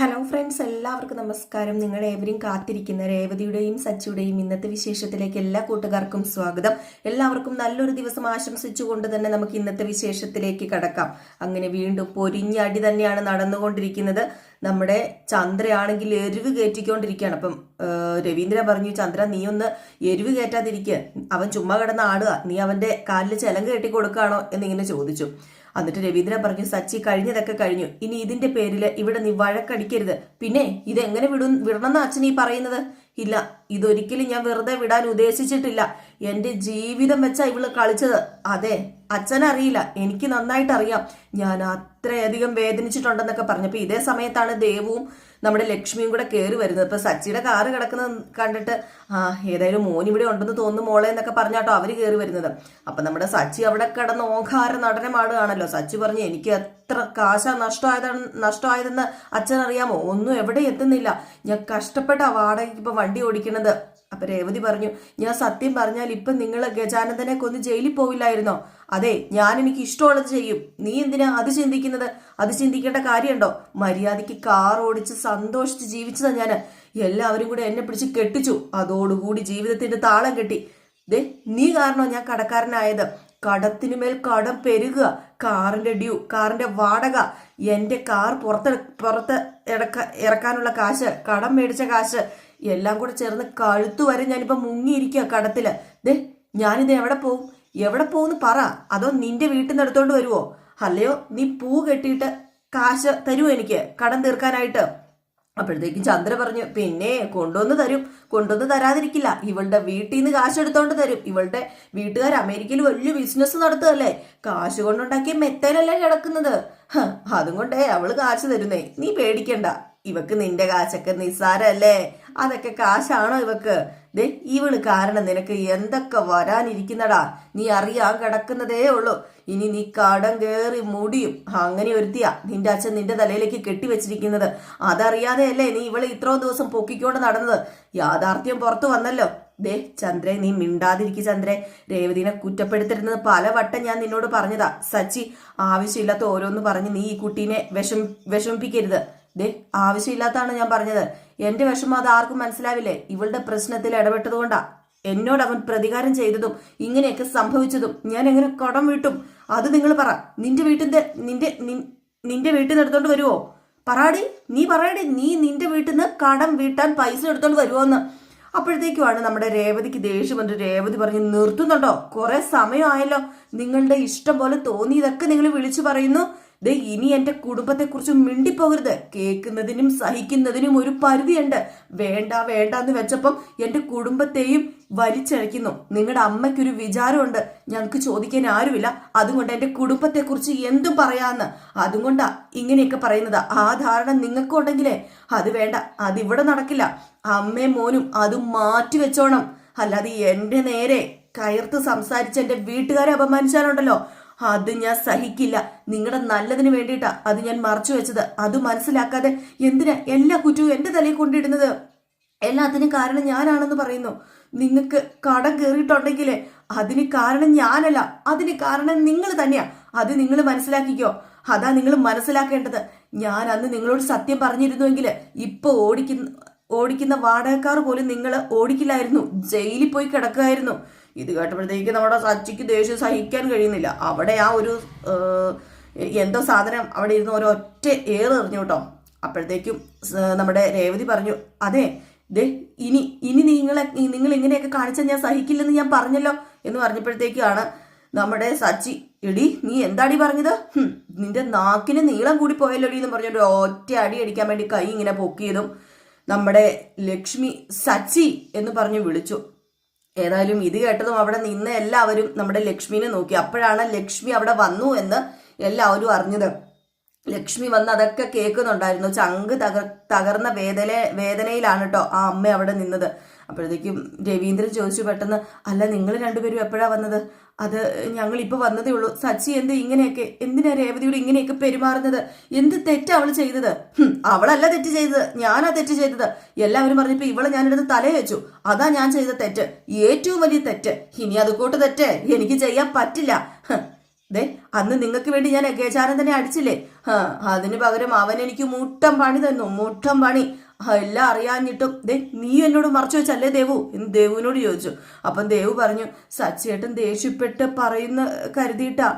Hello friends എല്ലാവർക്കും നമസ്കാരം. നിങ്ങൾ ഏവരും കാത്തിരിക്കുന്ന രേവതിയുടെയും സച്ചിയുടെയും ഇന്നത്തെ വിശേഷത്തിലേക്ക് എല്ലാ കൂട്ടുകാർക്കും സ്വാഗതം. എല്ലാവർക്കും നല്ലൊരു ദിവസം ആശംസിച്ചുകൊണ്ട് തന്നെ നമുക്ക് ഇന്നത്തെ വിശേഷത്തിലേക്ക് കടക്കാം. അങ്ങനെ വീണ്ടും പൊരിഞ്ഞടി തന്നെയാണ് നടന്നുകൊണ്ടിരിക്കുന്നത്. നമ്മുടെ ചന്ദ്രയാണെങ്കിൽ എരിവ് കയറ്റിക്കൊണ്ടിരിക്കുകയാണ്. അപ്പം രവീന്ദ്ര പറഞ്ഞു ചന്ദ്ര നീ ഒന്ന് എരിവ് കയറ്റാതിരിക്കുക അവൻ ചുമ്മാ കിടന്ന് ആടുക. നീ അവന്റെ കാലിൽ ചെലങ്ക് കെട്ടി കൊടുക്കുകയാണോ എന്നിങ്ങനെ ചോദിച്ചു. എന്നിട്ട് രവീന്ദ്രൻ പറഞ്ഞു സച്ചി കഴിഞ്ഞതൊക്കെ കഴിഞ്ഞു. ഇനി ഇതിന്റെ പേരിൽ ഇവിടെ നീ വഴക്കടിക്കരുത്. പിന്നെ ഇതെങ്ങനെ വിടും വിടണമെന്ന് അച്ഛൻ ഈ പറയുന്നത്? ഇല്ല ഇതൊരിക്കലും ഞാൻ വെറുതെ വിടാൻ ഉദ്ദേശിച്ചിട്ടില്ല. എന്റെ ജീവിതം വെച്ചാ ഇവൾ കളിച്ചത്. അതെ അച്ഛനറിയില്ല. എനിക്ക് നന്നായിട്ട് അറിയാം ഞാൻ അത്രയധികം വേദനിച്ചിട്ടുണ്ടെന്നൊക്കെ പറഞ്ഞപ്പോ ഇതേ സമയത്താണ് ദേവും നമ്മുടെ ലക്ഷ്മിയും കൂടെ കയറി വരുന്നത്. ഇപ്പൊ സച്ചിയുടെ കാറ് കിടക്കുന്നത് കണ്ടിട്ട് ആ ഏതായാലും മോൻ ഇവിടെ ഉണ്ടെന്ന് തോന്നുന്നു മോളെ എന്നൊക്കെ പറഞ്ഞാട്ടോ അവർ കയറി വരുന്നത്. അപ്പൊ നമ്മുടെ സച്ചി അവിടെ കിടന്ന് ഓങ്കാര നടനമാടുകയാണല്ലോ സച്ചി പറഞ്ഞു എനിക്ക് എത്ര കാശ നഷ്ടമായതാണ് നഷ്ടമായതെന്ന് അച്ഛൻ അറിയാമോ ഒന്നും എവിടെ എത്തുന്നില്ല. ഞാൻ കഷ്ടപ്പെട്ട വാടകയ്ക്ക് ഇപ്പൊ വണ്ടി ഓടിക്കണത്. അപ്പൊ രേവതി പറഞ്ഞു ഞാൻ സത്യം പറഞ്ഞാൽ ഇപ്പൊ നിങ്ങൾ ഗജാനന്ദനെ കൊന്ന് ജയിലിൽ പോവില്ലായിരുന്നോ? അതെ ഞാൻ എനിക്ക് ഇഷ്ടമുള്ളത് ചെയ്യും. നീ എന്തിനാ അത് ചിന്തിക്കുന്നത്? അത് ചിന്തിക്കേണ്ട കാര്യമുണ്ടോ? മര്യാദയ്ക്ക് കാർ ഓടിച്ച് സന്തോഷിച്ച് ജീവിച്ചതാ ഞാൻ എല്ലാവരും കൂടെ എന്നെ പിടിച്ച് കെട്ടിച്ചു. അതോടുകൂടി ജീവിതത്തിന്റെ താളം കെട്ടി. ദേ നീ കാരണോ ഞാൻ കടക്കാരനായത്? കടത്തിനു മേൽ കടം പെരുകുക. കാറിന്റെ ഡ്യൂ കാറിന്റെ വാടക. എന്റെ കാർ പുറത്ത് പുറത്ത് ഇറക്ക ഇറക്കാനുള്ള കാശ്. കടം മേടിച്ച കാശ്. എല്ലാം കൂടെ ചേർന്ന് കഴുത്തു വരെ ഞാനിപ്പോ മുങ്ങിയിരിക്കുക കടത്തിൽ. ദേ ഞാനിത് എവിടെ പോവും? എവിടെ പോകുമെന്ന് പറ. അതോ നിന്റെ വീട്ടിൽ നിന്ന് എടുത്തോണ്ട് വരുവോ? അല്ലയോ നീ പൂ കെട്ടിയിട്ട് കാശ് തരുമോ എനിക്ക്? കടം തീർക്കാനായിട്ട്. അപ്പോഴത്തേക്കും ചന്ദ്ര പറഞ്ഞു പിന്നെ കൊണ്ടുവന്ന് തരും. കൊണ്ടുവന്ന് തരാതിരിക്കില്ല. ഇവളുടെ വീട്ടിൽ നിന്ന് കാശ് എടുത്തോണ്ട് തരും. ഇവളുടെ വീട്ടുകാർ അമേരിക്കയിൽ വലിയ ബിസിനസ് നടത്തുകയല്ലേ? കാശ് കൊണ്ടുണ്ടാക്കിയ മെത്തേനല്ലേ കിടക്കുന്നത്? അതും കൊണ്ടേ അവൾ കാശ് തരുന്നേ. നീ പേടിക്കണ്ട. ഇവക്ക് നിന്റെ കാശൊക്കെ നിസ്സാരല്ലേ അതൊക്കെ കാശാണോ ഇവക്ക്? ദേ ഇവൾ കാരണം നിനക്ക് എന്തൊക്കെ വരാനിരിക്കുന്നടാ. നീ അറിയാൻ കിടക്കുന്നതേ ഉള്ളൂ. ഇനി നീ കടം കേറി മുടിയും. അങ്ങനെ ഒരുത്തിയാ നിന്റെ അച്ഛൻ നിന്റെ തലയിലേക്ക് കെട്ടിവെച്ചിരിക്കുന്നത്. അതറിയാതെയല്ലേ നീ ഇവളെ ഇത്രയും ദിവസം പൊക്കിക്കൊണ്ട് നടന്നത്? യാഥാർത്ഥ്യം പുറത്തു വന്നല്ലോ. ദേ ചന്ദ്രേ നീ മിണ്ടാതിരിക്കു ചന്ദ്രേ. രേവതിനെ കുറ്റപ്പെടുത്തരുന്നത് പലവട്ടം ഞാൻ നിന്നോട് പറഞ്ഞതാ. സച്ചി ആവശ്യമില്ലാത്ത ഓരോന്ന് പറഞ്ഞ് നീ ഈ കുട്ടീനെ വിഷം വിഷമിപ്പിക്കരുത്. ദേ ആവശ്യമില്ലാത്താണ് ഞാൻ പറഞ്ഞത്. എന്റെ വിഷമം അത് ആർക്കും മനസ്സിലാവില്ലേ? ഇവളുടെ പ്രശ്നത്തിൽ ഇടപെട്ടതുകൊണ്ടാ എന്നോട് അവൻ പ്രതികാരം ചെയ്തതും ഇങ്ങനെയൊക്കെ സംഭവിച്ചതും ഞാൻ എങ്ങനെ കടം വീട്ടും? അത് നിങ്ങൾ പറ. നിന്റെ വീട്ടിന്റെ നിന്റെ നിന്റെ വീട്ടിൽ നിന്ന് എടുത്തോണ്ട് വരുവോ? പറയാടി നീ പറയടി നീ നിന്റെ വീട്ടിൽ നിന്ന് കടം വീട്ടാൻ പൈസ എടുത്തോണ്ട് വരുമോന്ന് അപ്പോഴത്തേക്കുമാണ് നമ്മുടെ രേവതിക്ക് ദേഷ്യം വന്നിട്ട് രേവതി പറഞ്ഞ് നിർത്തുന്നുണ്ടോ? കുറെ സമയമായല്ലോ. നിങ്ങളുടെ ഇഷ്ടം പോലെ തോന്നിയതൊക്കെ നിങ്ങൾ വിളിച്ചു പറയുന്നു. ദേ ഇനി എന്റെ കുടുംബത്തെ കുറിച്ച് മിണ്ടിപ്പോകരുത്. കേൾക്കുന്നതിനും സഹിക്കുന്നതിനും ഒരു പരിധിയുണ്ട്. വേണ്ട വേണ്ട എന്ന് വെച്ചപ്പം എന്റെ കുടുംബത്തെയും വലിച്ചഴയ്ക്കുന്നു. നിങ്ങളുടെ അമ്മയ്ക്കൊരു വിചാരമുണ്ട്. ഞങ്ങൾക്ക് ചോദിക്കാൻ ആരുമില്ല. അതുകൊണ്ട് എന്റെ കുടുംബത്തെക്കുറിച്ച് എന്തും പറയാന്ന്. അതുകൊണ്ടാ ഇങ്ങനെയൊക്കെ പറയുന്നത്. ആ ധാരണ നിങ്ങൾക്കും ഉണ്ടെങ്കിലേ അത് വേണ്ട അതിവിടെ നടക്കില്ല. അമ്മയും മോനും അത് മാറ്റി വെച്ചോണം. അല്ലാതെ എന്റെ നേരെ കയർത്ത് സംസാരിച്ച് എന്റെ വീട്ടുകാരെ അപമാനിച്ചാലുണ്ടല്ലോ. അത് ഞാൻ സഹിക്കില്ല. നിങ്ങളുടെ നല്ലതിന് വേണ്ടിയിട്ടാ അത് ഞാൻ മറച്ചു വെച്ചത്. അത് മനസ്സിലാക്കാതെ എന്തിനാ എല്ലാ കുറ്റവും എന്റെ തലയിൽ കൊണ്ടിടുന്നത്? എല്ലാത്തിനും കാരണം ഞാനാണെന്ന് പറയുന്നു. നിങ്ങൾക്ക് കടം കയറിയിട്ടുണ്ടെങ്കിൽ അതിന് കാരണം ഞാനല്ല. അതിന് കാരണം നിങ്ങൾ തന്നെയാ. അത് നിങ്ങൾ മനസ്സിലാക്കിക്കോ. അതാ നിങ്ങൾ മനസ്സിലാക്കേണ്ടത്. ഞാൻ അന്ന് നിങ്ങളോട് സത്യം പറഞ്ഞിരുന്നുവെങ്കിൽ ഇപ്പൊ ഓടിക്കുന്ന ഓടിക്കുന്ന വാടകക്കാർ പോലും നിങ്ങൾ ഓടിക്കില്ലായിരുന്നു. ജയിലിൽ പോയി കിടക്കുമായിരുന്നു ഇത് കേട്ടപ്പോഴത്തേക്ക് നമ്മുടെ സച്ചിക്ക് ദേഷ്യം സഹിക്കാൻ കഴിയുന്നില്ല. അവിടെ ആ ഒരു എന്തോ സാധനം അവിടെ ഇരുന്ന് ഒരൊറ്റ ഏറ് എറിഞ്ഞു കേട്ടോ. അപ്പോഴത്തേക്കും നമ്മുടെ രേവതി പറഞ്ഞു അതെ ദേ ഇനി ഇനി നിങ്ങളെ നിങ്ങൾ ഇങ്ങനെയൊക്കെ കാണിച്ചാൽ ഞാൻ സഹിക്കില്ലെന്ന് ഞാൻ പറഞ്ഞല്ലോ എന്ന് പറഞ്ഞപ്പോഴത്തേക്കാണ് നമ്മുടെ സച്ചി എടി നീ എന്താടി പറഞ്ഞത്? നിന്റെ നാക്കിന് നീളം കൂടി പോയല്ലോടി എന്ന് പറഞ്ഞൊരു ഒറ്റ അടി അടിക്കാൻ വേണ്ടി കൈ ഇങ്ങനെ പൊക്കിയതും നമ്മുടെ ലക്ഷ്മി സച്ചി എന്ന് പറഞ്ഞു വിളിച്ചു. ഏതായാലും ഇത് കേട്ടതും അവിടെ നിന്ന് എല്ലാവരും നമ്മുടെ ലക്ഷ്മിനെ നോക്കി. അപ്പോഴാണ് ലക്ഷ്മി അവിടെ വന്നു എന്ന് എല്ലാവരും അറിഞ്ഞത്. ലക്ഷ്മി വന്ന് അതൊക്കെ കേൾക്കുന്നുണ്ടായിരുന്നു. ചങ്ക് തകർ തകർന്ന വേദന വേദനയിലാണ് കേട്ടോ ആ അമ്മ അവിടെ നിന്നത്. അപ്പോഴത്തേക്കും രവീന്ദ്രൻ ചോദിച്ചു പെട്ടെന്ന് അല്ല നിങ്ങൾ രണ്ടുപേരും എപ്പോഴാ വന്നത്? അത് ഞങ്ങൾ ഇപ്പൊ വന്നതേ ഉള്ളൂ. സച്ചി എന്ത് ഇങ്ങനെയൊക്കെ എന്തിനാ രേവതിയോട് ഇങ്ങനെയൊക്കെ പെരുമാറുന്നത്? എന്ത് തെറ്റാ അവൾ ചെയ്തത്? അവളല്ല തെറ്റ് ചെയ്തത്. ഞാനാ തെറ്റ് ചെയ്തത്. എല്ലാവരും പറഞ്ഞപ്പോ ഇവളെ ഞാനെടുത്ത് തലേ വെച്ചു അതാ ഞാൻ ചെയ്ത തെറ്റ്. ഏറ്റവും വലിയ തെറ്റ്. ഇനി അതുകൂട്ട് തെറ്റ്. എനിക്ക് ചെയ്യാൻ പറ്റില്ല. ദേ അന്ന് നിങ്ങൾക്ക് വേണ്ടി ഞാൻ അഗേചാരം തന്നെ അടിച്ചില്ലേ അതിന് പകരം അവൻ എനിക്ക് മുട്ടം പണി തന്നു മുട്ടം പണി. എല്ലാം അറിയാഞ്ഞിട്ടും ദേ നീ എന്നോട് മറച്ചു വെച്ചല്ലേ ദേവു? എന്ന് ദേവുവിനോട് ചോദിച്ചു. അപ്പം ദേവു പറഞ്ഞു സച്ചേട്ടൻ ദേഷ്യപ്പെട്ട് പറയുന്ന കരുതിയിട്ടാ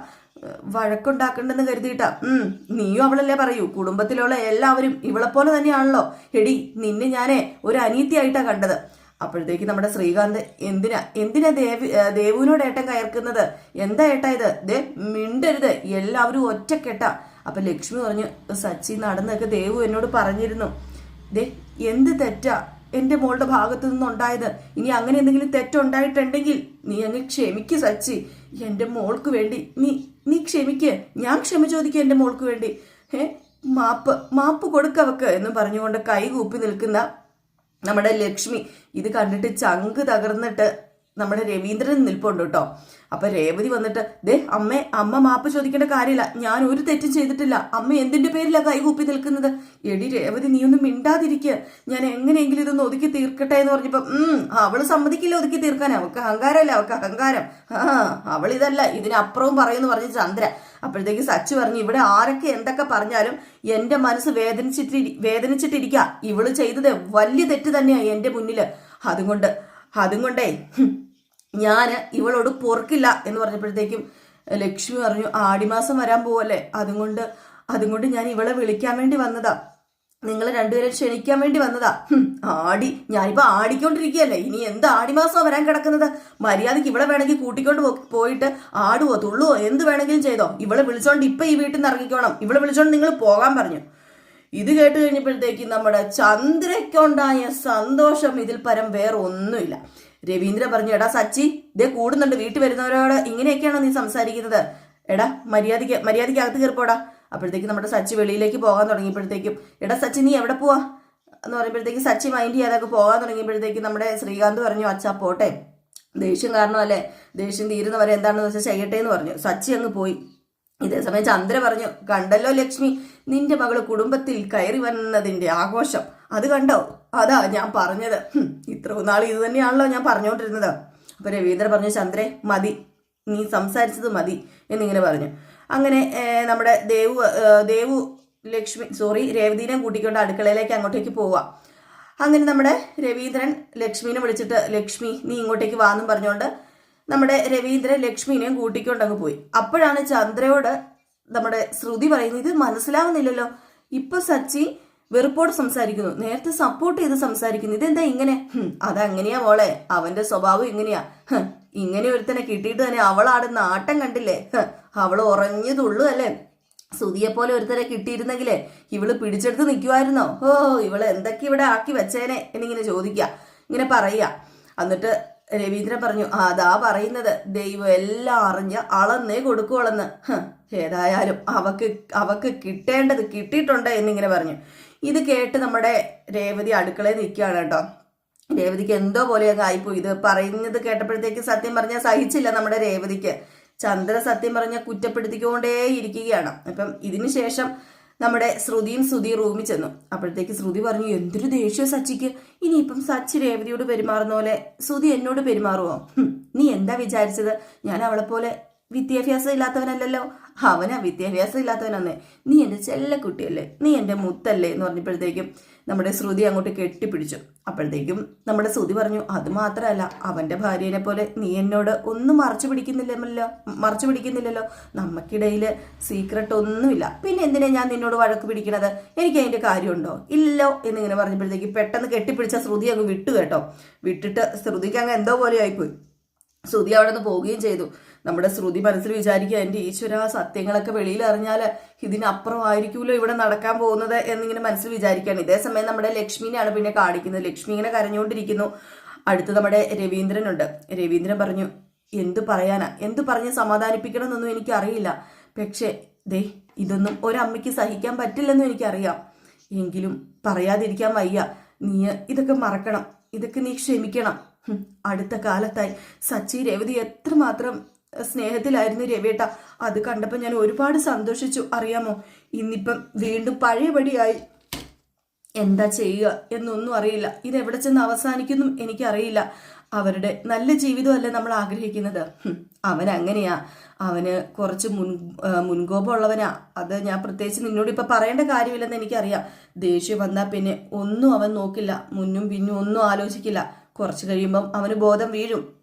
വഴക്കുണ്ടാക്കണ്ടെന്ന് കരുതിയിട്ടാ. ഉം നീയും അവളല്ലേ പറയൂ. കുടുംബത്തിലുള്ള എല്ലാവരും ഇവളെ പോലെ തന്നെയാണല്ലോ. എടി നിന്നെ ഞാനേ ഒരു അനീതിയായിട്ടാ കണ്ടത്. അപ്പോഴത്തേക്ക് നമ്മുടെ ശ്രീകാന്ത് എന്തിനാ എന്തിനാ ദേവി ദേവുവിനോട് ഏട്ടൻ കയർക്കുന്നത്? എന്താ ഏട്ടാ ഇത്? ദേ മിണ്ടരുത്. എല്ലാവരും ഒറ്റക്കെട്ട. അപ്പൊ ലക്ഷ്മി പറഞ്ഞു സച്ചി നടന്നൊക്കെ ദേവു എന്നോട് പറഞ്ഞിരുന്നു. ദേ എന്ത് തെറ്റാ എന്റെ മോളുടെ ഭാഗത്തു നിന്നുണ്ടായത്? ഇനി അങ്ങനെ എന്തെങ്കിലും തെറ്റുണ്ടായിട്ടുണ്ടെങ്കിൽ നീ അങ്ങ് ക്ഷമിക്ക് സച്ചി. എന്റെ മോൾക്ക് വേണ്ടി നീ നീ ക്ഷമിക്ക്. ഞാൻ ക്ഷമ ചോദിക്കുക എന്റെ മോൾക്ക് വേണ്ടി. ഏ മാപ്പ് മാപ്പ് കൊടുക്കവക്ക് എന്ന് പറഞ്ഞുകൊണ്ട് കൈ കൂപ്പി നിൽക്കുന്ന നമ്മുടെ ലക്ഷ്മി ഇത് കണ്ടിട്ട് ചങ്ക് തകർന്നിട്ട് നമ്മുടെ രവീന്ദ്രൻ നിൽപ്പുണ്ട് കേട്ടോ. അപ്പൊ രേവതി വന്നിട്ട് ദേ അമ്മേ അമ്മ മാപ്പ് ചോദിക്കേണ്ട കാര്യമില്ല. ഞാൻ ഒരു തെറ്റും ചെയ്തിട്ടില്ല. അമ്മ എന്തിന്റെ പേരിലാ കൈകൂപ്പി നിൽക്കുന്നത്? എടി രേവതി നീ ഒന്നും മിണ്ടാതിരിക്ക. ഞാൻ എങ്ങനെയെങ്കിലും ഇതൊന്ന് ഒതുക്കി തീർക്കട്ടെ എന്ന് പറഞ്ഞപ്പോ ഉം അവൾ സമ്മതിക്കില്ല ഒതുക്കി തീർക്കാൻ. അവൾക്ക് അഹങ്കാരമല്ല? അവൾക്ക് അഹങ്കാരം. ആ അവൾ ഇതല്ല ഇതിനപ്പുറവും പറയുമെന്ന് പറഞ്ഞ് ചന്ദ്ര. അപ്പോഴത്തേക്ക് സച്ചു പറഞ്ഞു ഇവിടെ ആരൊക്കെ എന്തൊക്കെ പറഞ്ഞാലും എന്റെ മനസ്സ് വേദനിച്ചിട്ട് വേദനിച്ചിട്ടിരിക്കുക ഇവൾ ചെയ്തത് വലിയ തെറ്റ് തന്നെയാ എന്റെ മുന്നിൽ. അതുകൊണ്ട് അതും കൊണ്ടേ ഞാൻ ഇവളോട് പൊറുക്കില്ല എന്ന് പറഞ്ഞപ്പോഴത്തേക്കും ലക്ഷ്മി പറഞ്ഞു ആടിമാസം വരാൻ പോവല്ലേ? അതും കൊണ്ട് അതും കൊണ്ട് ഞാൻ ഇവളെ വിളിക്കാൻ വേണ്ടി വന്നതാ. നിങ്ങൾ രണ്ടുപേരെ ക്ഷണിക്കാൻ വേണ്ടി വന്നതാ. ആടി ഞാനിപ്പോ ആടിക്കൊണ്ടിരിക്കുകയല്ലേ? ഇനി എന്ത് ആടിമാസം വരാൻ കിടക്കുന്നത്? മര്യാദയ്ക്ക് ഇവിടെ വേണമെങ്കിൽ കൂട്ടിക്കൊണ്ട് പോയിട്ട് ആടുവോ തുള്ളുവോ എന്ത് വേണമെങ്കിലും ചെയ്തോ. ഇവളെ വിളിച്ചോണ്ട് ഇപ്പൊ ഈ വീട്ടിൽ നിന്ന് ഇറങ്ങിക്കോണം. ഇവളെ വിളിച്ചോണ്ട് നിങ്ങൾ പോകാൻ പറഞ്ഞു. ഇത് കേട്ട് കഴിഞ്ഞപ്പോഴത്തേക്ക് നമ്മുടെ ചന്ദ്രയ്ക്കുണ്ടായ സന്തോഷം ഇതിൽ പരം വേറെ ഒന്നുമില്ല രവീന്ദ്ര പറഞ്ഞു എടാ സച്ചി ഇതേ കൂടുന്നുണ്ട് വീട്ടിൽ വരുന്നവരോട് ഇങ്ങനെയൊക്കെയാണോ നീ സംസാരിക്കുന്നത്? എടാ മര്യാദയ്ക്ക് മര്യാദയ്ക്ക് അകത്ത് കയറിപ്പോടാ. അപ്പോഴത്തേക്ക് നമ്മുടെ സച്ചി വെളിയിലേക്ക് പോകാൻ തുടങ്ങിയപ്പോഴത്തേക്കും എടാ സച്ചി നീ എവിടെ പോവാ? എന്ന് പറയുമ്പോഴത്തേക്ക് സച്ചി മൈൻഡ് ചെയ്യാതൊക്കെ പോകാൻ തുടങ്ങിയപ്പോഴത്തേക്ക് നമ്മുടെ ശ്രീകാന്ത് പറഞ്ഞു അച്ഛാ പോട്ടെ. ദേഷ്യം കാരണമല്ലേ ദേഷ്യം തീരുന്നവരെ എന്താണെന്ന് വെച്ചാൽ ചെയ്യട്ടെ എന്ന് പറഞ്ഞു. സച്ചി അങ്ങ് പോയി. ഇതേസമയം ചന്ദ്ര പറഞ്ഞു കണ്ടല്ലോ ലക്ഷ്മി നിന്റെ മകൾ കുടുംബത്തിൽ കയറി വന്നതിന്റെ ആഘോഷം. അത് കണ്ടോ? അതാ ഞാൻ പറഞ്ഞത്. ഇത്രയും നാൾ ഇത് തന്നെയാണല്ലോ ഞാൻ പറഞ്ഞുകൊണ്ടിരുന്നത്. അപ്പൊ രവീന്ദ്ര പറഞ്ഞു ചന്ദ്രേ മതി. നീ സംസാരിച്ചത് മതി. എന്നിങ്ങനെ പറഞ്ഞു. അങ്ങനെ നമ്മുടെ ദേവു ദേവു ലക്ഷ്മി സോറി രേവതിനെ കൂട്ടിക്കൊണ്ട് അടുക്കളയിലേക്ക് അങ്ങോട്ടേക്ക് പോവാ. അങ്ങനെ നമ്മുടെ രവീന്ദ്രൻ ലക്ഷ്മിനെ വിളിച്ചിട്ട് ലക്ഷ്മി നീ ഇങ്ങോട്ടേക്ക് വാന്നും പറഞ്ഞുകൊണ്ട് നമ്മുടെ രവീന്ദ്രൻ ലക്ഷ്മിനെയും കൂട്ടിക്കൊണ്ടങ്ങ് പോയി. അപ്പോഴാണ് ചന്ദ്രയോട് നമ്മുടെ ശ്രുതി പറയുന്നത് ഇത് മനസ്സിലാവുന്നില്ലല്ലോ. ഇപ്പൊ സച്ചി വെറുപ്പോട് സംസാരിക്കുന്നു. നേരത്തെ സപ്പോർട്ട് ചെയ്ത് സംസാരിക്കുന്നു. ഇതെന്താ ഇങ്ങനെ? അതങ്ങനെയാ മോളെ. അവന്റെ സ്വഭാവം ഇങ്ങനെയാ. ഇങ്ങനെ ഒരുത്തനെ കിട്ടിയിട്ട് തന്നെ അവളാടുന്ന ആട്ടം കണ്ടില്ലേ? അവൾ ഉറഞ്ഞതുള്ളൂ അല്ലേ? സുതിയെ പോലെ ഒരുത്തരെ കിട്ടിയിരുന്നെങ്കിലേ ഇവൾ പിടിച്ചെടുത്ത് നിൽക്കുമായിരുന്നോ ഓ ഇവൾ എന്തൊക്കെ ഇവിടെ ആക്കി വെച്ചേനെ? എന്നിങ്ങനെ ചോദിക്കുക. ഇങ്ങനെ പറയുക. എന്നിട്ട് രവീന്ദ്രൻ പറഞ്ഞു "ആ, അതാ പറയുന്നത്. ദൈവം എല്ലാം അറിഞ്ഞ് അളന്നേ കൊടുക്കുവളെന്ന്. ഏതായാലും അവക്ക് അവക്ക് കിട്ടേണ്ടത് കിട്ടിയിട്ടുണ്ട് എന്നിങ്ങനെ പറഞ്ഞു. ഇത് കേട്ട് നമ്മുടെ രേവതി അടുക്കളയിൽ നിൽക്കുകയാണ് കേട്ടോ. രേവതിക്ക് എന്തോ പോലെ അങ്ങ് ആയിപ്പോയി. ഇത് പറയുന്നത് കേട്ടപ്പോഴത്തേക്ക് സത്യം പറഞ്ഞാൽ സഹിച്ചില്ല നമ്മുടെ രേവതിക്ക്. ചന്ദ്ര സത്യം പറഞ്ഞ കുറ്റപ്പെടുത്തിക്കൊണ്ടേ ഇരിക്കുകയാണ് അപ്പം ഇതിനു ശേഷം നമ്മുടെ ശ്രുതിയും ശ്രുതി റൂമിൽ ചെന്നു. അപ്പോഴത്തേക്ക് ശ്രുതി പറഞ്ഞു എന്തൊരു ദേഷ്യം സച്ചിക്ക്. ഇനിയിപ്പം സച്ചി രേവതിയോട് പെരുമാറുന്ന പോലെ ശ്രുതി എന്നോട് പെരുമാറുമോ നീ എന്താ വിചാരിച്ചത്? ഞാൻ അവളെ പോലെ വിദ്യാഭ്യാസം ഇല്ലാത്തവനല്ലല്ലോ അവനാ വിദ്യാഭ്യാസം ഇല്ലാത്തവനന്നേ നീ എന്റെ ചെല്ലക്കുട്ടിയല്ലേ നീ എന്റെ മുത്തല്ലേ എന്ന് പറഞ്ഞപ്പോഴത്തേക്കും നമ്മുടെ ശ്രുതി അങ്ങോട്ട് കെട്ടിപ്പിടിച്ചു. അപ്പോഴത്തേക്കും നമ്മുടെ ശ്രുതി പറഞ്ഞു അത് മാത്രമല്ല അവന്റെ ഭാര്യനെ പോലെ നീ എന്നോട് ഒന്നും മറച്ചു പിടിക്കുന്നില്ലല്ലോ മറച്ചു പിടിക്കുന്നില്ലല്ലോ. നമുക്കിടയിൽ സീക്രട്ട് ഒന്നുമില്ല. പിന്നെ എന്തിനാ ഞാൻ നിന്നോട് വഴക്ക് പിടിക്കണത്? എനിക്ക് അതിന്റെ കാര്യമുണ്ടോ? ഇല്ലോ എന്നിങ്ങനെ പറഞ്ഞപ്പോഴത്തേക്ക് പെട്ടെന്ന് കെട്ടിപ്പിടിച്ച ശ്രുതി അങ്ങ് വിട്ടു കേട്ടോ. വിട്ടിട്ട് ശ്രുതിക്ക് അങ്ങ് എന്തോ പോലെ ആയിപ്പോയി ശ്രുതി അവിടെ നിന്ന് പോവുകയും ചെയ്തു. നമ്മുടെ ശ്രുതി മനസ്സിൽ വിചാരിക്കുക എന്റെ ഈശ്വര സത്യങ്ങളൊക്കെ വെളിയിൽ അറിഞ്ഞാൽ ഇതിനപ്പുറം ആയിരിക്കുമല്ലോ ഇവിടെ നടക്കാൻ പോകുന്നത് എന്നിങ്ങനെ മനസ്സിൽ വിചാരിക്കുകയാണ്. ഇതേ സമയം നമ്മുടെ ലക്ഷ്മിനെയാണ് പിന്നെ കാണിക്കുന്നത്. ലക്ഷ്മി ഇങ്ങനെ കരഞ്ഞുകൊണ്ടിരിക്കുന്നു. അടുത്ത് നമ്മുടെ രവീന്ദ്രനുണ്ട്. രവീന്ദ്രൻ പറഞ്ഞു എന്ത് പറയാനാ? എന്ത് പറഞ്ഞ് സമാധാനിപ്പിക്കണം എന്നൊന്നും എനിക്കറിയില്ല. പക്ഷേ ദേ ഇതൊന്നും ഒരമ്മയ്ക്ക് സഹിക്കാൻ പറ്റില്ലെന്നും എനിക്കറിയാം. എങ്കിലും പറയാതിരിക്കാൻ വയ്യ. നീ ഇതൊക്കെ മറക്കണം. ഇതൊക്കെ നീ ക്ഷമിക്കണം. അടുത്ത കാലത്തായി സച്ചി രവതി എത്രമാത്രം സ്നേഹത്തിലായിരുന്നു രവിയേട്ട. അത് കണ്ടപ്പോൾ ഞാൻ ഒരുപാട് സന്തോഷിച്ചു. അറിയാമോ? ഇന്നിപ്പം വീണ്ടും പഴയപടിയായി എന്താ ചെയ്യുക എന്നൊന്നും അറിയില്ല. ഇത് എവിടെ ചെന്ന് അവസാനിക്കുന്നു എനിക്കറിയില്ല. അവരുടെ നല്ല ജീവിതമല്ലേ നമ്മൾ ആഗ്രഹിക്കുന്നത്? അവൻ അങ്ങനെയാ. അവന് കുറച്ച് മുൻ മുൻകോപമുള്ളവനാ. അത് ഞാൻ പ്രത്യേകിച്ച് നിന്നോട് ഇപ്പൊ പറയേണ്ട കാര്യമില്ലെന്ന് എനിക്കറിയാം. ദേഷ്യം വന്നാൽ പിന്നെ ഒന്നും അവൻ നോക്കില്ല. മുന്നും പിന്നും ഒന്നും ആലോചിക്കില്ല. കുറച്ച് കഴിയുമ്പം അവന് ബോധം വീഴും.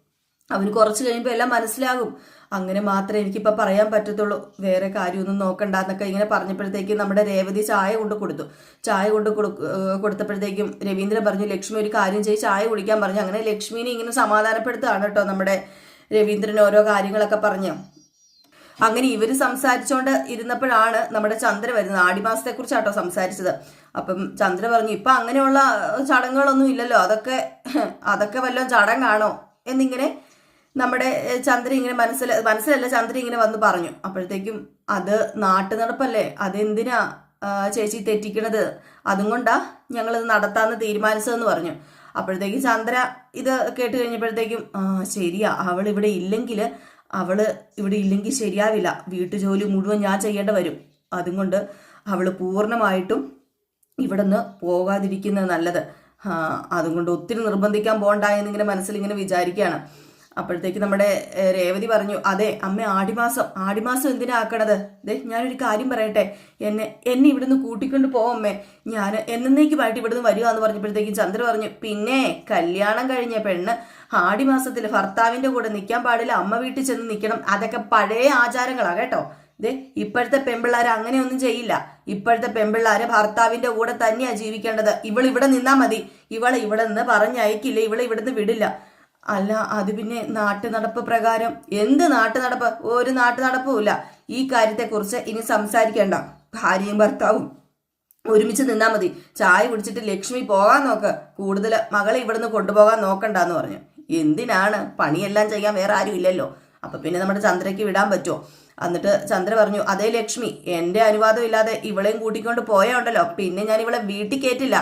അവന് കുറച്ച് കഴിയുമ്പോൾ എല്ലാം മനസ്സിലാകും. അങ്ങനെ മാത്രമേ എനിക്കിപ്പോൾ പറയാൻ പറ്റത്തുള്ളൂ. വേറെ കാര്യമൊന്നും നോക്കണ്ട എന്നൊക്കെ ഇങ്ങനെ പറഞ്ഞപ്പോഴത്തേക്കും നമ്മുടെ രേവതി ചായ കൊണ്ട് കൊടുത്തു. ചായ കൊണ്ട് കൊടു- കൊടുത്തപ്പോഴത്തേക്കും രവീന്ദ്രൻ പറഞ്ഞു ലക്ഷ്മി ഒരു കാര്യം ചെയ്ത് ചായ കുടിക്കാൻ പറഞ്ഞു. അങ്ങനെ ലക്ഷ്മിനെ ഇങ്ങനെ സമാധാനപ്പെടുത്തുകയാണ് കേട്ടോ നമ്മുടെ രവീന്ദ്രൻ ഓരോ കാര്യങ്ങളൊക്കെ പറഞ്ഞു. അങ്ങനെ ഇവർ സംസാരിച്ചുകൊണ്ട് ഇരുന്നപ്പോഴാണ് നമ്മുടെ ചന്ദ്ര വരുന്നത്. ആടിമാസത്തെ കുറിച്ചാട്ടോ സംസാരിച്ചത്. അപ്പം ചന്ദ്ര പറഞ്ഞു ഇപ്പം അങ്ങനെയുള്ള ചടങ്ങുകളൊന്നും ഇല്ലല്ലോ. അതൊക്കെ അതൊക്കെ വല്ലതും ചടങ്ങാണോ? എന്നിങ്ങനെ നമ്മുടെ ചന്ദ്രൻ ഇങ്ങനെ മനസ്സിൽ മനസ്സിലല്ല ചന്ദ്രൻ ഇങ്ങനെ വന്ന് പറഞ്ഞു. അപ്പോഴത്തേക്കും അത് നാട്ടു നടപ്പല്ലേ? അതെന്തിനാ ചേച്ചി തെറ്റിക്കണത്? അതും കൊണ്ടാ ഞങ്ങളിത് നടത്താന്ന് തീരുമാനിച്ചതെന്ന് പറഞ്ഞു. അപ്പോഴത്തേക്കും ചന്ദ്ര ഇത് കേട്ട് കഴിഞ്ഞപ്പോഴത്തേക്കും ആ ശരിയാ അവൾ ഇവിടെ ഇല്ലെങ്കിൽ അവൾ ഇവിടെ ഇല്ലെങ്കിൽ ശരിയാവില്ല. വീട്ടുജോലി മുഴുവൻ ഞാൻ ചെയ്യേണ്ട വരും. അതും കൊണ്ട് അവൾ പൂർണമായിട്ടും ഇവിടുന്ന് പോകാതിരിക്കുന്നത് നല്ലത്. അതുകൊണ്ട് ഒത്തിരി നിർബന്ധിക്കാൻ പോകണ്ട എന്നിങ്ങനെ മനസ്സിൽ ഇങ്ങനെ വിചാരിക്കുകയാണ്. അപ്പോഴത്തേക്ക് നമ്മുടെ രേവതി പറഞ്ഞു അതെ അമ്മ ആടിമാസം ആടിമാസം എന്തിനാ ആക്കണത്? ദേ ഞാനൊരു കാര്യം പറയട്ടെ. എന്നെ എന്നെ ഇവിടുന്ന് കൂട്ടിക്കൊണ്ട് പോവമ്മേ ഞാൻ എന്നേക്കുമായിട്ട് ഇവിടുന്ന് വരിക എന്ന് പറഞ്ഞപ്പോഴത്തേക്കും ചന്ദ്ര പറഞ്ഞു പിന്നെ കല്യാണം കഴിഞ്ഞ പെണ്ണ് ആടിമാസത്തിൽ ഭർത്താവിന്റെ കൂടെ നിൽക്കാൻ പാടില്ല. അമ്മ വീട്ടിൽ ചെന്ന് നിൽക്കണം അതൊക്കെ പഴയ ആചാരങ്ങളാണ് കേട്ടോ. ദേ ഇപ്പോഴത്തെ പെമ്പിള്ളാർ അങ്ങനെയൊന്നും ചെയ്യില്ല. ഇപ്പോഴത്തെ പെമ്പിള്ളാര് ഭർത്താവിന്റെ കൂടെ തന്നെയാ ജീവിക്കേണ്ടത്. ഇവൾ ഇവിടെ നിന്നാ മതി. ഇവൾ ഇവിടെ നിന്ന് പറഞ്ഞയക്കില്ല. ഇവളെ ഇവിടുന്ന് വിടില്ല. അല്ല അത് പിന്നെ നാട്ടു നടപ്പ് പ്രകാരം എന്ത് നാട്ടു നടപ്പ് ഒരു നാട്ടു നടപ്പുമില്ല ഈ കാര്യത്തെക്കുറിച്ച് ഇനി സംസാരിക്കേണ്ട. ഭാര്യയും ഭർത്താവും ഒരുമിച്ച് നിന്നാൽ മതി. ചായ കുടിച്ചിട്ട് ലക്ഷ്മി പോകാൻ നോക്ക്. കൂടുതൽ മകളെ ഇവിടുന്ന് കൊണ്ടുപോകാൻ നോക്കണ്ടെന്ന് പറഞ്ഞു. എന്തിനാണ്? പണിയെല്ലാം ചെയ്യാൻ വേറെ ആരും ഇല്ലല്ലോ. അപ്പൊ പിന്നെ നമ്മുടെ ചന്ദ്രയ്ക്ക് വിടാൻ പറ്റുമോ എന്നിട്ട് ചന്ദ്ര പറഞ്ഞു അതേ ലക്ഷ്മി എന്റെ അനുവാദം ഇല്ലാതെ ഇവളെയും കൂട്ടിക്കൊണ്ട് പോയാ ഉണ്ടല്ലോ. പിന്നെ ഞാൻ ഇവളെ വീട്ടിൽ കേറ്റില്ല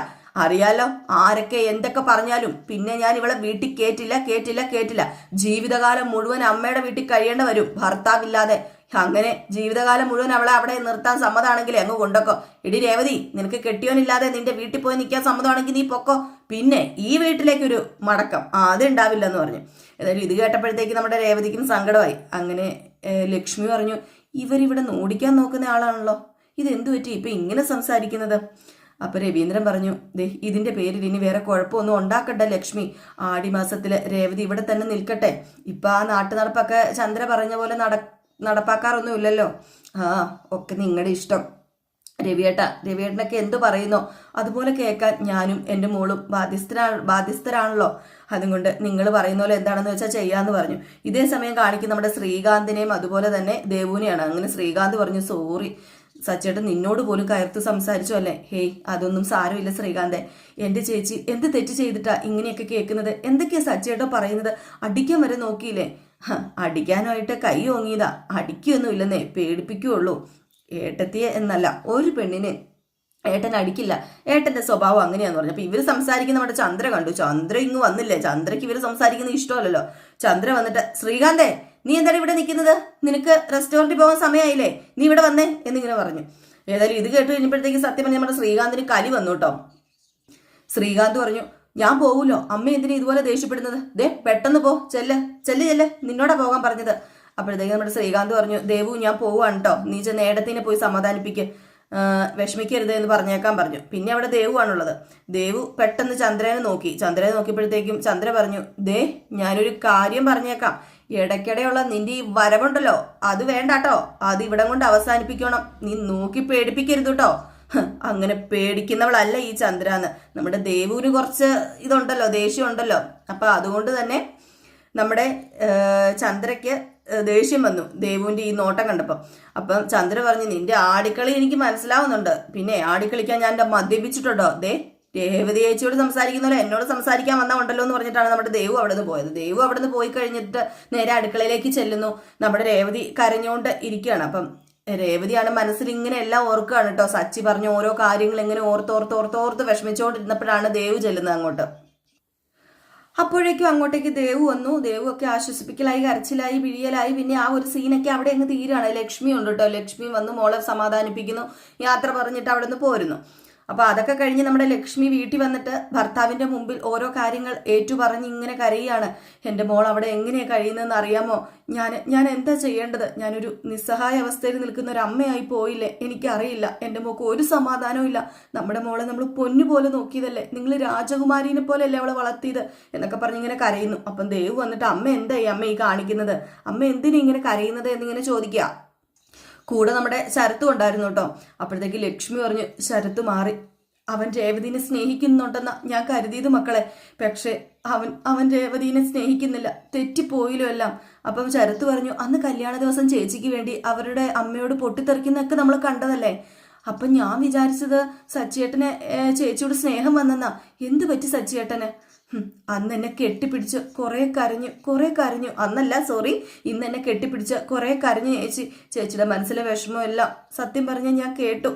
അറിയാലോ ആരൊക്കെ എന്തൊക്കെ പറഞ്ഞാലും പിന്നെ ഞാൻ ഇവളെ വീട്ടിൽ കേറ്റില്ല കേറ്റില്ല കേറ്റില്ല. ജീവിതകാലം മുഴുവൻ അമ്മയുടെ വീട്ടിൽ കഴിയേണ്ട വരും ഭർത്താവില്ലാതെ. അങ്ങനെ ജീവിതകാലം മുഴുവൻ അവളെ അവിടെ നിർത്താൻ സമ്മതമാണെങ്കിൽ അങ്ങ് കൊണ്ടൊക്കോ. എടി രേവതി നിനക്ക് കെട്ടിയോനില്ലാതെ നിന്റെ വീട്ടിൽ പോയി നിൽക്കാൻ സമ്മതമാണെങ്കിൽ നീ പൊക്കോ. പിന്നെ ഈ വീട്ടിലേക്കൊരു മടക്കം അതുണ്ടാവില്ല എന്ന് പറഞ്ഞു. ഏതായാലും ഇത് കേട്ടപ്പോഴത്തേക്ക് നമ്മുടെ രേവതിക്കും സങ്കടമായി. അങ്ങനെ ലക്ഷ്മി പറഞ്ഞു ഇവരിവിടെ നോടിക്കാൻ നോക്കുന്ന ആളാണല്ലോ. ഇതെന്തു പറ്റി? ഇപ്പൊ ഇങ്ങനെ സംസാരിക്കുന്നത്? അപ്പൊ രവീന്ദ്രൻ പറഞ്ഞു ദേ ഇതിന്റെ പേരിൽ ഇനി വേറെ കുഴപ്പമൊന്നും ഉണ്ടാക്കണ്ട ലക്ഷ്മി. ആടിമാസത്തിൽ രേവതി ഇവിടെ തന്നെ നിൽക്കട്ടെ. ഇപ്പൊ ആ നാട്ടു നടപ്പൊക്കെ ചന്ദ്ര പറഞ്ഞ പോലെ നട നടപ്പാക്കാറൊന്നും ഇല്ലല്ലോ ആ ഒക്കെ നിങ്ങളുടെ ഇഷ്ടം. രവിയേട്ട രവിയേട്ടനൊക്കെ എന്ത് പറയുന്നോ? അതുപോലെ കേൾക്കാൻ ഞാനും എന്റെ മോളും ബാധ്യസ്ഥരാ ബാധ്യസ്ഥരാണല്ലോ. അതുകൊണ്ട് നിങ്ങൾ പറയുന്ന പോലെ എന്താണെന്ന് വെച്ചാൽ ചെയ്യാന്ന് പറഞ്ഞു. ഇതേ സമയം കാണിക്കുന്ന നമ്മുടെ ശ്രീകാന്തിനെയും അതുപോലെ തന്നെ ദേവുവിനെയാണ്. അങ്ങനെ ശ്രീകാന്ത് പറഞ്ഞു സോറി. സച്ചേട്ടൻ നിന്നോട് പോലും കയർത്ത് സംസാരിച്ചു അല്ലേ? ഹേയ് അതൊന്നും സാരമില്ല ശ്രീകാന്ത്. എന്റെ ചേച്ചി എന്ത് തെറ്റ് ചെയ്തിട്ടാ ഇങ്ങനെയൊക്കെ കേൾക്കുന്നത്? എന്തൊക്കെയാ സച്ചേട്ടോ പറയുന്നത്? അടിക്കാൻ വരെ നോക്കിയില്ലേ? അടിക്കാനായിട്ട് കൈ ഓങ്ങിയതാ. അടിക്കൊന്നുമില്ലെന്നേ പേടിപ്പിക്കുള്ളൂ ഏട്ടത്തിയെ എന്നല്ല ഒരു പെണ്ണിനെ. ഏട്ടൻ അടിക്കില്ല. ഏട്ടന്റെ സ്വഭാവം അങ്ങനെയാന്ന് പറഞ്ഞു. അപ്പൊ ഇവർ സംസാരിക്കുന്ന നമ്മുടെ ചന്ദ്ര കണ്ടു. ചന്ദ്ര ഇങ്ങ് വന്നില്ലേ? ചന്ദ്രക്ക് ഇവർ സംസാരിക്കുന്നത് ഇഷ്ടമല്ലല്ലോ. ചന്ദ്ര വന്നിട്ട് ശ്രീകാന്തേ നീ എന്താണ് ഇവിടെ നിൽക്കുന്നത്? നിനക്ക് റെസ്റ്റോറന്റിൽ പോകാൻ സമയമായില്ലേ നീ ഇവിടെ വന്നേ എന്നിങ്ങനെ പറഞ്ഞു. ഏതായാലും ഇത് കേട്ട് കഴിഞ്ഞപ്പോഴത്തേക്ക് സത്യം പറഞ്ഞ നമ്മുടെ ശ്രീകാന്തിന് കലി വന്നു കേട്ടോ. ശ്രീകാന്ത് പറഞ്ഞു ഞാൻ പോകൂലോ അമ്മ എന്തിനാ ഇതുപോലെ ദേഷ്യപ്പെടുന്നത്? ദേ പെട്ടെന്ന് പോ. ചെല്ല്. ചെല്ല് ചെല്ല്. നിന്നോടാ പോകാൻ പറഞ്ഞത്. അപ്പോഴത്തേക്ക് നമ്മുടെ ശ്രീകാന്ത് പറഞ്ഞു ദേവു ഞാൻ പോവാണ് കേട്ടോ. നീ ചെന്ന് ഏടത്തിനെ പോയി സമാധാനിപ്പിക്ക്. വിഷമിക്കരുത് എന്ന് പറഞ്ഞേക്കാൻ പറഞ്ഞു. പിന്നെ അവിടെ ദേവു ദേവുവാണുള്ളത് ദേവു പെട്ടെന്ന് ചന്ദ്രനെ നോക്കി. ചന്ദ്രനെ നോക്കിയപ്പോഴത്തേക്കും ചന്ദ്ര പറഞ്ഞു ദേ ഞാനൊരു കാര്യം പറഞ്ഞേക്കാം. ഇടയ്ക്കിടെയുള്ള നിന്റെ ഈ വരവുണ്ടല്ലോ. അത് വേണ്ടാട്ടോ. അത് ഇവിടം കൊണ്ട് അവസാനിപ്പിക്കണം. നീ നോക്കി പേടിപ്പിക്കരുത് കേട്ടോ അങ്ങനെ പേടിക്കുന്നവളല്ല ഈ ചന്ദ്രാന്ന്. നമ്മുടെ ദേവൂന് കുറച്ച് ഇതുണ്ടല്ലോ ദേഷ്യം ഉണ്ടല്ലോ അപ്പൊ അതുകൊണ്ട് തന്നെ നമ്മുടെ ചന്ദ്രയ്ക്ക് ദേഷ്യം വന്നു. ദേവുവിന്റെ ഈ നോട്ടം കണ്ടപ്പോൾ അപ്പം ചന്ദ്ര പറഞ്ഞു നിന്റെ ആടിക്കളി എനിക്ക് മനസ്സിലാവുന്നുണ്ട്. പിന്നെ ആടിക്കളിക്കാൻ ഞാൻ മദ്യപിച്ചിട്ടുണ്ടോ? ദേ രേവതി ചേച്ചിയോട് സംസാരിക്കുന്നല്ലോ എന്നോട് സംസാരിക്കാൻ വന്നാ ഉണ്ടല്ലോ എന്ന് പറഞ്ഞിട്ടാണ് നമ്മുടെ ദേവു അവിടെ നിന്ന് പോയത്. ദേവു അവിടെ നിന്ന് പോയി കഴിഞ്ഞിട്ട് നേരെ അടുക്കളയിലേക്ക് ചെല്ലുന്നു. നമ്മുടെ രേവതി കരഞ്ഞുകൊണ്ട് ഇരിക്കുകയാണ്. അപ്പം രേവതിയാണ് മനസ്സിൽ ഇങ്ങനെ എല്ലാം ഓർക്കുകയാണ് കേട്ടോ. സച്ചി പറഞ്ഞ ഓരോ കാര്യങ്ങൾ ഇങ്ങനെ ഓർത്ത് ഓർത്ത് ഓർത്ത് ഓർത്ത് വിഷമിച്ചുകൊണ്ടിരുന്നപ്പോഴാണ് ദേവ് ചെല്ലുന്നത് അങ്ങോട്ട്. അപ്പോഴേക്കും അങ്ങോട്ടേക്ക് ദേവ് വന്നു. ദേവ് ഒക്കെ ആശ്വസിപ്പിക്കലായി കരച്ചിലായി പിഴിയലായി. പിന്നെ ആ ഒരു സീനൊക്കെ അവിടെ അങ്ങ് തീരാണ് ലക്ഷ്മി ഉണ്ട് കേട്ടോ. ലക്ഷ്മി വന്നു മോളെ സമാധാനിപ്പിക്കുന്നു. യാത്ര പറഞ്ഞിട്ട് അവിടെ നിന്ന് പോരുന്നു. അപ്പൊ അതൊക്കെ കഴിഞ്ഞ് നമ്മുടെ ലക്ഷ്മി വീട്ടിൽ വന്നിട്ട് ഭർത്താവിന്റെ മുമ്പിൽ ഓരോ കാര്യങ്ങൾ ഏറ്റു പറഞ്ഞ് ഇങ്ങനെ കരയുകയാണ് എന്റെ മോൾ അവിടെ എങ്ങനെയാണ് കഴിയുന്നതെന്ന് അറിയാമോ? ഞാൻ ഞാൻ എന്താ ചെയ്യേണ്ടത്? ഞാനൊരു നിസ്സഹായ അവസ്ഥയിൽ നിൽക്കുന്ന ഒരു അമ്മയായി പോയില്ലേ? എനിക്കറിയില്ല. എന്റെ മോക്ക് ഒരു സമാധാനവും ഇല്ല. നമ്മുടെ മോളെ നമ്മൾ പൊന്നുപോലെ നോക്കിയതല്ലേ? നിങ്ങൾ രാജകുമാരീനെ പോലെയല്ലേ അവളെ വളർത്തിയത്? എന്നൊക്കെ പറഞ്ഞ് ഇങ്ങനെ കരയുന്നു. അപ്പം ദേവ് വന്നിട്ട് അമ്മ എന്തായി അമ്മ ഈ കാണിക്കുന്നത്? അമ്മ എന്തിനാ ഇങ്ങനെ കരയുന്നത്? എന്നിങ്ങനെ ചോദിക്കുക. കൂടെ നമ്മുടെ ശരത്തും ഉണ്ടായിരുന്നു കേട്ടോ. അപ്പോഴത്തേക്ക് ലക്ഷ്മി പറഞ്ഞു ശരത്ത് മാറി. അവൻ രേവതിനെ സ്നേഹിക്കുന്നുണ്ടെന്ന ഞാൻ കരുതിയത് മക്കളെ. പക്ഷേ അവൻ അവൻ രേവതിനെ സ്നേഹിക്കുന്നില്ല. തെറ്റിപ്പോയില്ലോ എല്ലാം. അപ്പം ശരത്ത് പറഞ്ഞു അന്ന് കല്യാണ ദിവസം ചേച്ചിക്ക് വേണ്ടി അവരുടെ അമ്മയോട് പൊട്ടിത്തെറിക്കുന്നൊക്കെ നമ്മൾ കണ്ടതല്ലേ? അപ്പം ഞാൻ വിചാരിച്ചത് സച്ചിയേട്ടനെ ചേച്ചിയോട് സ്നേഹം വന്നെന്നാ. എന്ത് പറ്റി സച്ചിയേട്ടന്? അന്ന് എന്നെ കെട്ടിപ്പിടിച്ച് കുറേ കരഞ്ഞു കുറേ കരഞ്ഞു. അന്നല്ല സോറി ഇന്ന് എന്നെ കെട്ടിപ്പിടിച്ച് കുറേ കരഞ്ഞു ചേച്ചി. ചേച്ചിയുടെ മനസ്സിലെ വിഷമം എല്ലാം സത്യം പറഞ്ഞ ഞാൻ കേട്ടു.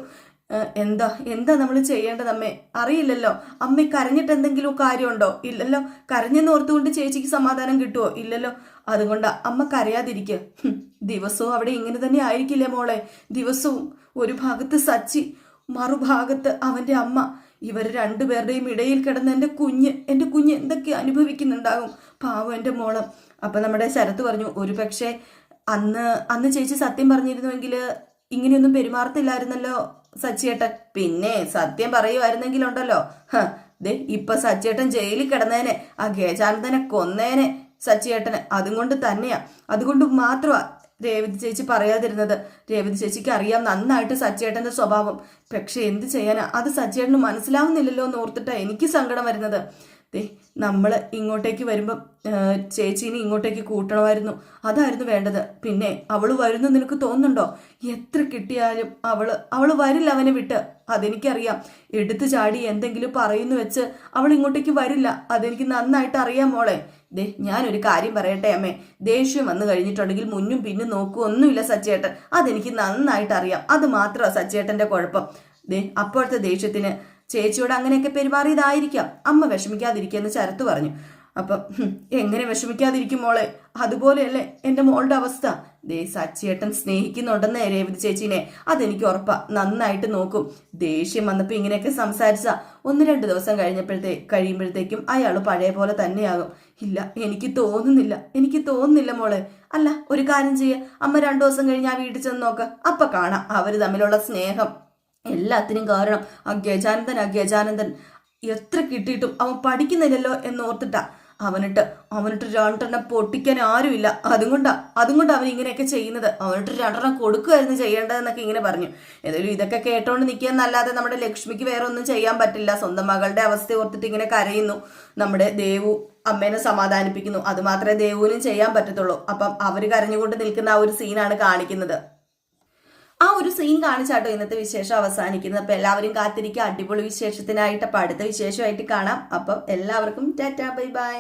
എന്താ എന്താ നമ്മൾ ചെയ്യേണ്ടത് അമ്മേ? അറിയില്ലല്ലോ. അമ്മ കരഞ്ഞിട്ട് എന്തെങ്കിലും കാര്യമുണ്ടോ? ഇല്ലല്ലോ. കരഞ്ഞെന്ന് ഓർത്തുകൊണ്ട് ചേച്ചിക്ക് സമാധാനം കിട്ടുമോ ഇല്ലല്ലോ. അതുകൊണ്ട് അമ്മ കരയാതിരിക്കുക ദിവസവും അവിടെ ഇങ്ങനെ തന്നെ ആയിരിക്കില്ലേ മോളെ? ദിവസവും ഒരു ഭാഗത്ത് സച്ചി മറുഭാഗത്ത് അവന്റെ അമ്മ. ഇവർ രണ്ടുപേരുടെയും ഇടയിൽ കിടന്ന് എന്റെ കുഞ്ഞ് എന്റെ കുഞ്ഞ് എന്തൊക്കെ അനുഭവിക്കുന്നുണ്ടാകും. പാവം എന്റെ മോളം. അപ്പം നമ്മുടെ ശരത്ത് പറഞ്ഞു ഒരു പക്ഷേ അന്ന് അന്ന് ചേച്ചി സത്യം പറഞ്ഞിരുന്നുവെങ്കിൽ ഇങ്ങനെയൊന്നും പെരുമാറത്തില്ലായിരുന്നല്ലോ സച്ചിയേട്ടൻ. പിന്നെ സത്യം പറയുമായിരുന്നെങ്കിലുണ്ടല്ലോ ഹ ദേ ഇപ്പൊ സച്ചിയേട്ടൻ ജയിലിൽ കിടന്നേനെ. ആ ഗേജാനന്ദനെ കൊന്നേനെ സച്ചിയേട്ടന്. അതുകൊണ്ട് തന്നെയാ. അതുകൊണ്ട് മാത്രമാ രേവതി ചേച്ചി പറയാതിരുന്നത്. രേവതി ചേച്ചിക്ക് അറിയാം നന്നായിട്ട് സച്ചേട്ടന്റെ സ്വഭാവം. പക്ഷെ എന്ത് ചെയ്യാനാ? അത് സച്ചേട്ടന് മനസ്സിലാവുന്നില്ലല്ലോ എന്ന് ഓർത്തിട്ടാ എനിക്ക് സങ്കടം വരുന്നത്. ദേ നമ്മൾ ഇങ്ങോട്ടേക്ക് വരുമ്പം ചേച്ചീനെ ഇങ്ങോട്ടേക്ക് കൂട്ടണമായിരുന്നു. അതായിരുന്നു വേണ്ടത്. പിന്നെ അവൾ വരുന്നു നിനക്ക് തോന്നുന്നുണ്ടോ? എത്ര കിട്ടിയാലും അവൾ അവൾ വരില്ല അവനെ വിട്ട്. അതെനിക്കറിയാം. എടുത്തു ചാടി എന്തെങ്കിലും പറയുന്നു വെച്ച് അവൾ ഇങ്ങോട്ടേക്ക് വരില്ല. അതെനിക്ക് നന്നായിട്ട് അറിയാം മോളെ. ദേ ഞാനൊരു കാര്യം പറയട്ടെ അമ്മേ. ദേഷ്യം വന്നു കഴിഞ്ഞിട്ടുണ്ടെങ്കിൽ മുന്നും പിന്നും നോക്കും. ഒന്നുമില്ല സച്ചേട്ടൻ. അതെനിക്ക് നന്നായിട്ട് അറിയാം അത് മാത്രമാണ് സച്ചേട്ടന്റെ കുഴപ്പം. ദേ അപ്പോഴത്തെ ദേഷ്യത്തിന് ചേച്ചിയോട് അങ്ങനെയൊക്കെ പെരുമാറിയതായിരിക്കാം. അമ്മ വിഷമിക്കാതിരിക്കുമെന്ന് ശരത്ത് പറഞ്ഞു. അപ്പം എങ്ങനെ വിഷമിക്കാതിരിക്കും മോളെ? അതുപോലെയല്ലേ എന്റെ മോളുടെ അവസ്ഥ. ദേ സച്ചിയേട്ടൻ സ്നേഹിക്കുന്നുണ്ടെന്ന് രേവതി ചേച്ചീനെ. അതെനിക്ക് ഉറപ്പാ. നന്നായിട്ട് നോക്കും. ദേഷ്യം വന്നപ്പോൾ ഇങ്ങനെയൊക്കെ സംസാരിച്ച ഒന്ന് രണ്ട് ദിവസം കഴിഞ്ഞപ്പോഴത്തേ കഴിയുമ്പോഴത്തേക്കും അയാൾ പഴയ പോലെ തന്നെയാകും. ഇല്ല എനിക്ക് തോന്നുന്നില്ല. എനിക്ക് തോന്നുന്നില്ല മോളെ. അല്ല ഒരു കാര്യം ചെയ്യ. അമ്മ രണ്ടു ദിവസം കഴിഞ്ഞ് ആ വീട്ടിൽ ചെന്ന് നോക്ക്. അപ്പൊ കാണാം അവർ തമ്മിലുള്ള സ്നേഹം. എല്ലാത്തിനും കാരണം ആ ഗജാനന്ദൻ എത്ര കിട്ടിയിട്ടും അവൻ പഠിക്കുന്നില്ലല്ലോ എന്ന് ഓർത്തിട്ടാ അവനിട്ട് അവനിട്ട് രണ്ടെണ്ണം പൊട്ടിക്കാൻ ആരുമില്ല. അതും കൊണ്ടാ അതും കൊണ്ട് അവൻ ഇങ്ങനെയൊക്കെ ചെയ്യുന്നത്. അവനിട്ട് രണ്ടെണ്ണം കൊടുക്കുമായിരുന്നു ചെയ്യേണ്ടതെന്നൊക്കെ ഇങ്ങനെ പറഞ്ഞു. ഏതായാലും ഇതൊക്കെ കേട്ടോണ്ട് നിൽക്കുകയെന്നല്ലാതെ നമ്മുടെ ലക്ഷ്മിക്ക് വേറെ ഒന്നും ചെയ്യാൻ പറ്റില്ല. സ്വന്തം മകളുടെ അവസ്ഥ ഓർത്തിട്ട് ഇങ്ങനെ കരയുന്നു. നമ്മുടെ ദേവു അമ്മേനെ സമാധാനിപ്പിക്കുന്നു. അത് മാത്രമേ ദേവുവിനും ചെയ്യാൻ പറ്റത്തുള്ളൂ. അപ്പം അവർ കരഞ്ഞുകൊണ്ട് നിൽക്കുന്ന ആ ഒരു സീനാണ് കാണിക്കുന്നത്. ആ ഒരു സീൻ കാണിച്ചാട്ടോ ഇന്നത്തെ വിശേഷം അവസാനിക്കുന്നത്. അപ്പൊ എല്ലാവരും കാത്തിരിക്കുക. അടിപൊളി വിശേഷത്തിനായിട്ട് അപ്പൊ അടുത്ത വിശേഷമായിട്ട് കാണാം. അപ്പം എല്ലാവർക്കും ടാറ്റാ ബൈ ബൈ.